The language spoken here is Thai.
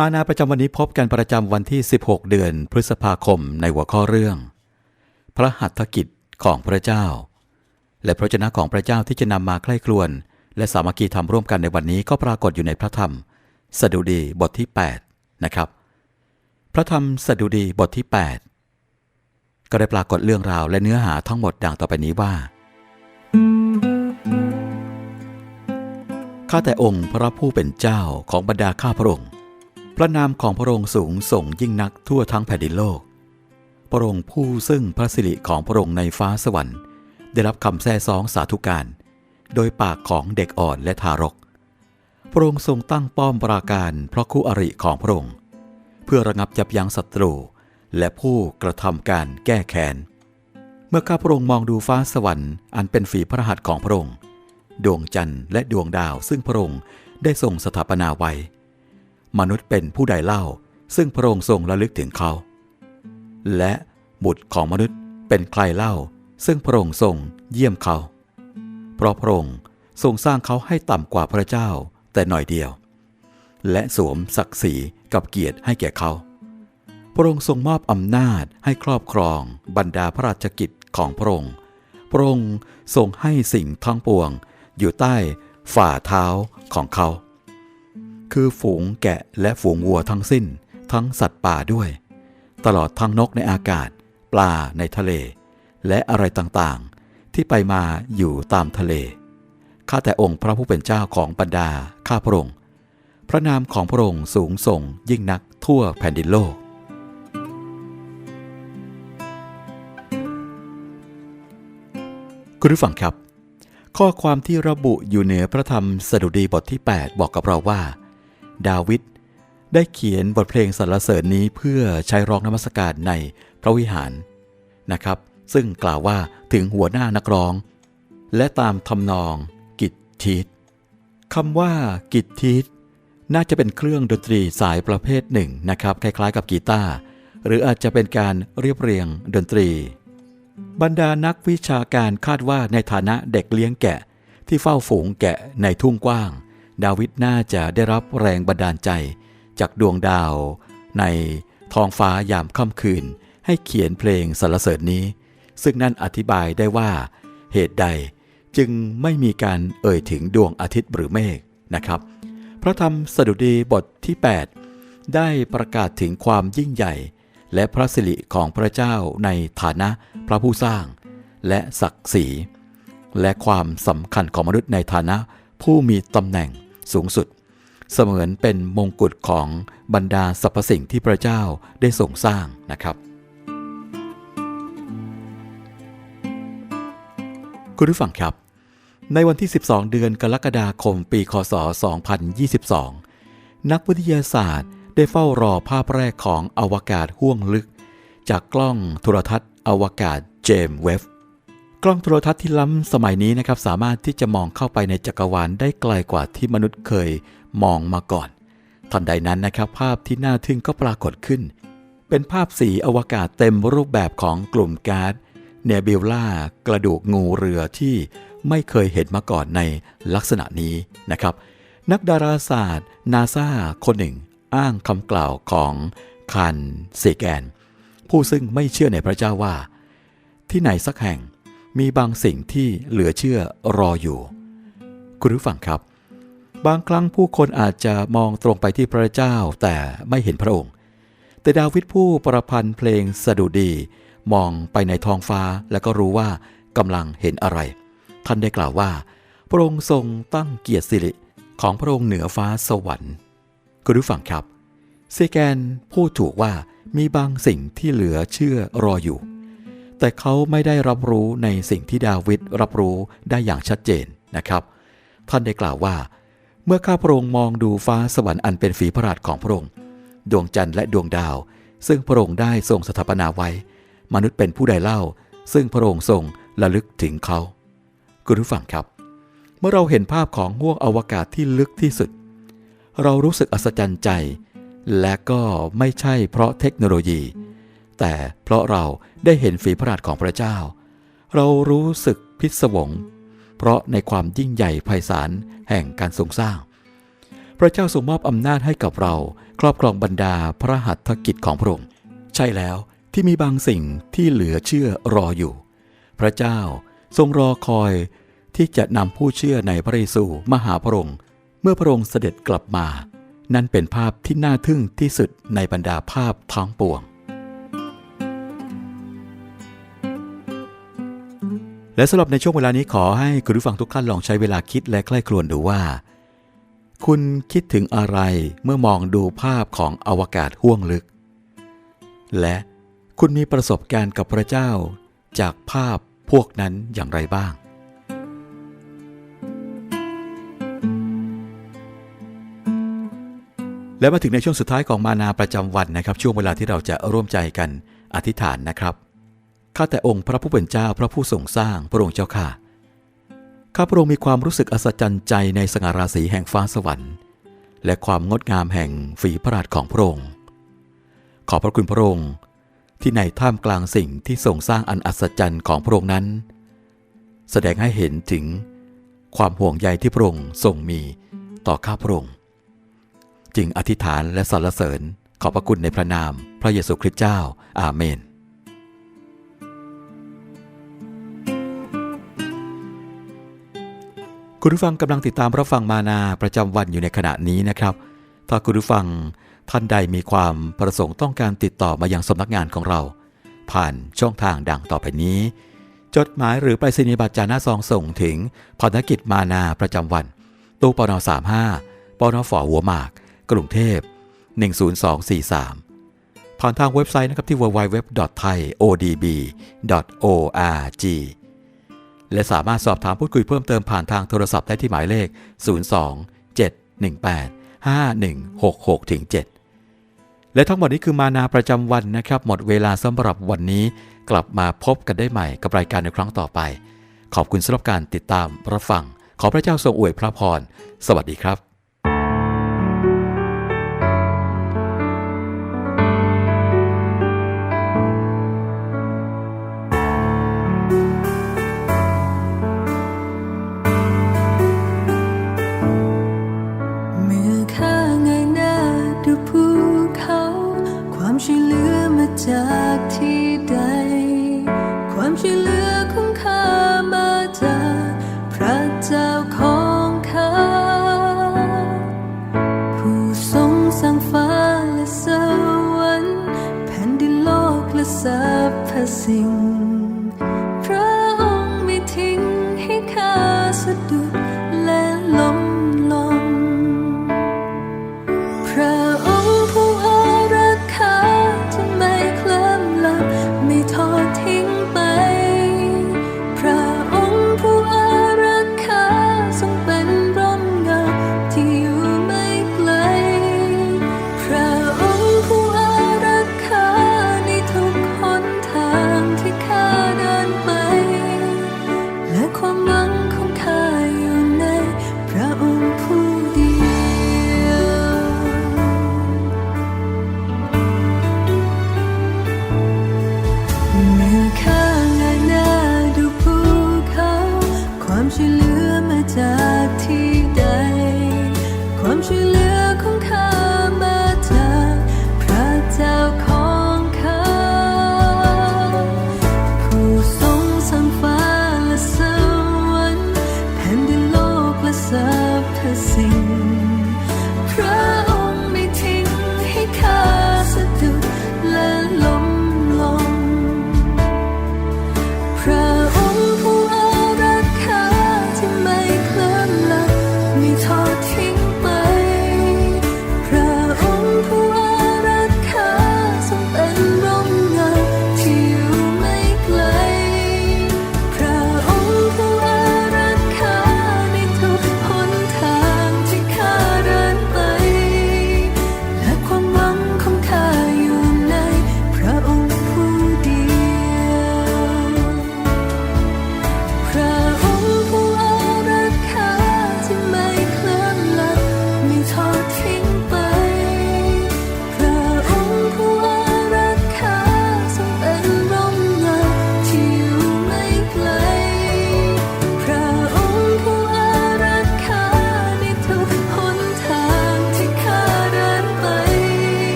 มานาประจำวันนี้พบกันประจำวันที่ 16 เดือนพฤษภาคมในหัวข้อเรื่อง พระหัตถกิจของพระเจ้า และพระเจ้าของพระเจ้าที่จะนำมาใคร่ครวญและสามัคคีทำร่วมกันในวันนี้ก็ปรากฏอยู่ในพระธรรม สดุดีบทที่ 8 นะครับ พระธรรมสดุดีบทที่ 8 ก็ได้ปรากฏเรื่องราวและเนื้อหาทั้งหมดดังต่อไปนี้ว่าข้าแต่องค์พระผู้เป็นเจ้าของบรรดาข้าพระองค์ พระนามของพระองค์สูงส่งยิ่งนักทั่วทั้งแผ่นดินโลก พระองค์ผู้ซึ่งพระสิริของพระองค์ในฟ้าสวรรค์ ได้รับคำแซ่ซองสาธุการ โดยปากของเด็กอ่อนและทารก พระองค์ทรงตั้งป้อมปราการเพราะคู่อริของพระองค์ เพื่อระงับยับยั้งศัตรูและผู้กระทำการแก้แค้น เมื่อข้าพระองค์มองดูฟ้าสวรรค์อันเป็นฝีพระหัตถ์ของพระองค์ ดวงจันทร์และดวงดาวซึ่งพระองค์ได้ทรงสถาปนาไว้ มนุษย์เป็นผู้ใดเล่า ซึ่งพระองค์ทรงระลึกถึงเขา และบุตรของมนุษย์เป็นใครเล่า ซึ่งพระองค์ทรงเยี่ยมเขา เพราะพระองค์ทรงสร้างเขาให้ต่ำกว่าพระเจ้าแต่หน่อยเดียว และสวมศักดิ์ศรีกับเกียรติให้แก่เขา พระองค์ทรงมอบอำนาจให้ครอบครองบรรดาพระราชกิจของพระองค์ พระองค์ทรงให้สิ่งทั้งปวงอยู่ใต้ฝ่าเท้าของเขา คือฝูงแกะและฝูงวัวทั้งสิ้น ทั้งสัตว์ป่าด้วย ตลอดทั้งนกในอากาศ ปลาในทะเล และอะไรต่างๆ ที่ไปมาอยู่ตามทะเล ข้าแต่องค์พระผู้เป็นเจ้าของบรรดาข้าพระองค์ พระนามของพระองค์สูงส่งยิ่งนักทั่วแผ่นดินโลกคุณผู้ฟังครับ ข้อความที่ระบุอยู่เหนือพระธรรมสดุดีบทที่ 8 บอกกับเราว่า ดาวิดได้เขียนบทเพลงสรรเสริญนี้เพื่อใช้ร้องนมัสการในพระวิหารนะครับ ซึ่งกล่าวว่าถึงหัวหน้านักร้อง และตามทำนองกิตทีตคำว่ากิตทีตน่าจะเป็นเครื่องดนตรีสายประเภทหนึ่งนะครับ คล้ายๆ กับกีตาร์หรืออาจจะเป็นการเรียบเรียงดนตรี บรรดานักวิชาการคาดว่าในฐานะเด็กเลี้ยงแกะที่เฝ้าฝูงแกะในทุ่งกว้าง ดาวิดน่าจะได้รับแรงบันดาลใจจากดวงดาว ในท้องฟ้ายามค่ำคืน ให้เขียนเพลงสรรเสริญนี้ ซึ่งนั่นอธิบายได้ว่า เหตุใดจึงไม่มีการเอ่ยถึงดวงอาทิตย์หรือเมฆนะครับ พระธรรมสดุดีบทที่ 8 ได้ประกาศถึงความยิ่งใหญ่ และพระสิริของพระเจ้าในฐานะพระผู้สร้าง และศักดิ์ศรีและความสำคัญของมนุษย์ในฐานะผู้มีตำแหน่ง สูงสุด เสมือนเป็นมงกุฎของบรรดาสรรพสิ่งที่พระเจ้าได้ทรงสร้างนะครับ คุณผู้ฟังครับ ในวันที่ 12 เดือนกรกฎาคมปีคศ 2022 นักวิทยาศาสตร์ได้เฝ้ารอภาพแรกของอวกาศห้วงลึก จากกล้องโทรทัศน์ อวกาศเจมส์เวฟ กล้องโทรทัศน์ที่ล้ำสมัยนี้นะครับสามารถที่จะมองเข้าไปในจักรวาลได้ไกลกว่าที่มนุษย์เคยมองมาก่อนทันใดนั้นนะครับภาพที่น่าทึ่งก็ปรากฏขึ้น เป็นภาพสีอวกาศเต็มรูปแบบของกลุ่มก๊าซเนบิวล่ากระดูกงูเรือที่ไม่เคยเห็นมาก่อนในลักษณะนี้นะครับ นักดาราศาสตร์นาซาคนหนึ่ง อ้างคำกล่าวของคันเซแกน ผู้ซึ่งไม่เชื่อในพระเจ้าว่า ที่ไหนสักแห่ง มีบางสิ่งที่เหลือเชื่อรออยู่ คุณผู้ฟังครับ บางครั้งผู้คนอาจจะมองตรงไปที่พระเจ้าแต่ไม่เห็นพระองค์ แต่ดาวิดผู้ประพันธ์เพลงสดุดี มองไปในท้องฟ้าแล้วก็รู้ว่ากำลังเห็นอะไร ท่านได้กล่าวว่า พระองค์ทรงตั้งเกียรติสิริของพระองค์เหนือฟ้าสวรรค์ คุณผู้ฟังครับเซแกนพูดถูกว่ามีบางสิ่งที่เหลือเชื่อรออยู่ แต่เขาไม่ได้รับรู้ในสิ่งที่ดาวิดรับรู้ได้อย่างชัดเจนนะครับ ท่านได้กล่าวว่า เมื่อข้าพระองค์มองดูฟ้าสวรรค์อันเป็นฝีพระหัตถ์ของพระองค์ดวงจันทร์และดวงดาว ซึ่งพระองค์ได้ทรงสถาปนาไว้ มนุษย์เป็นผู้ใดเล่า ซึ่งพระองค์ทรงระลึกถึงเขาคุณผู้ฟังครับ เมื่อเราเห็นภาพของห้วงอวกาศที่ลึกที่สุด เรารู้สึกอัศจรรย์ใจ และก็ไม่ใช่เพราะเทคโนโลยี แต่เพราะเราได้เห็นฝีพระหัตถ์ของพระเจ้า เรารู้สึกพิศวง เพราะในความยิ่งใหญ่ไพศาลแห่งการทรงสร้าง พระเจ้าทรงมอบอำนาจให้กับเรา ครอบครองบรรดาพระหัตถกิจของพระองค์ใช่แล้วที่มีบางสิ่งที่เหลือเชื่อรออยู่ พระเจ้าทรงรอคอยที่จะนำผู้เชื่อในพระเยซูมาหาพระองค์ เมื่อพระองค์เสด็จกลับมา นั่นเป็นภาพที่น่าทึ่งที่สุดในบรรดาภาพทั้งปวง และสำหรับในช่วงเวลานี้ขอให้คุณผู้ฟังทุกท่านลองใช้เวลาคิดและใกล้ครวญดูว่า คุณคิดถึงอะไรเมื่อมองดูภาพของอวกาศห้วงลึก และคุณมีประสบการณ์กับพระเจ้าจากภาพพวกนั้นอย่างไรบ้าง และมาถึงในช่วงสุดท้ายของมานาประจำวันนะครับ ช่วงเวลาที่เราจะร่วมใจกันอธิษฐานนะครับ ข้าแต่องค์พระผู้เป็นเจ้าพระผู้ทรงสร้างพระองค์เจ้าค่ะข้าพระองค์มีความรู้สึกอัศจรรย์ใจในสง่าราศีแห่งฟ้าสวรรค์ และความงดงามแห่งฝีพระหัตถ์ของพระองค์ ขอพระคุณพระองค์ที่ในท่ามกลางสิ่งที่ทรงสร้างอันอัศจรรย์ของพระองค์นั้น แสดงให้เห็นถึงความห่วงใยที่พระองค์ทรงมีต่อข้าพระองค์ จึงอธิษฐานและสรรเสริญขอพระคุณในพระนามพระเยซูคริสต์เจ้า อาเมน คุณผู้ฟังกำลังติดตามรับฟังมานาประจำวันอยู่ในขณะนี้นะครับ ถ้าคุณผู้ฟังท่านใดมีความประสงค์ต้องการติดต่อมายังสำนักงานของเรา ผ่านช่องทางดังต่อไปนี้ จดหมายหรือไปรษณียบัตรจาหน้าซองส่งถึงภารกิจมานาประจำวัน ตู้ปน35ปนฝหัวหมาก กรุงเทพ 10243 ผ่านทางเว็บไซต์นะครับที่ www.thaiodb.org และสามารถสอบถามพูดคุยเพิ่มเติมผ่านทางโทรศัพท์ได้ที่หมายเลข 02 718 5166ถึง7และทั้งหมดนี้คือมานาประจำวันนะครับ หมดเวลาสำหรับวันนี้ กลับมาพบกันได้ใหม่กับรายการในครั้งต่อไป ขอบคุณสำหรับการติดตามรับฟัง ขอพระเจ้าทรงอวยพระพร สวัสดีครับ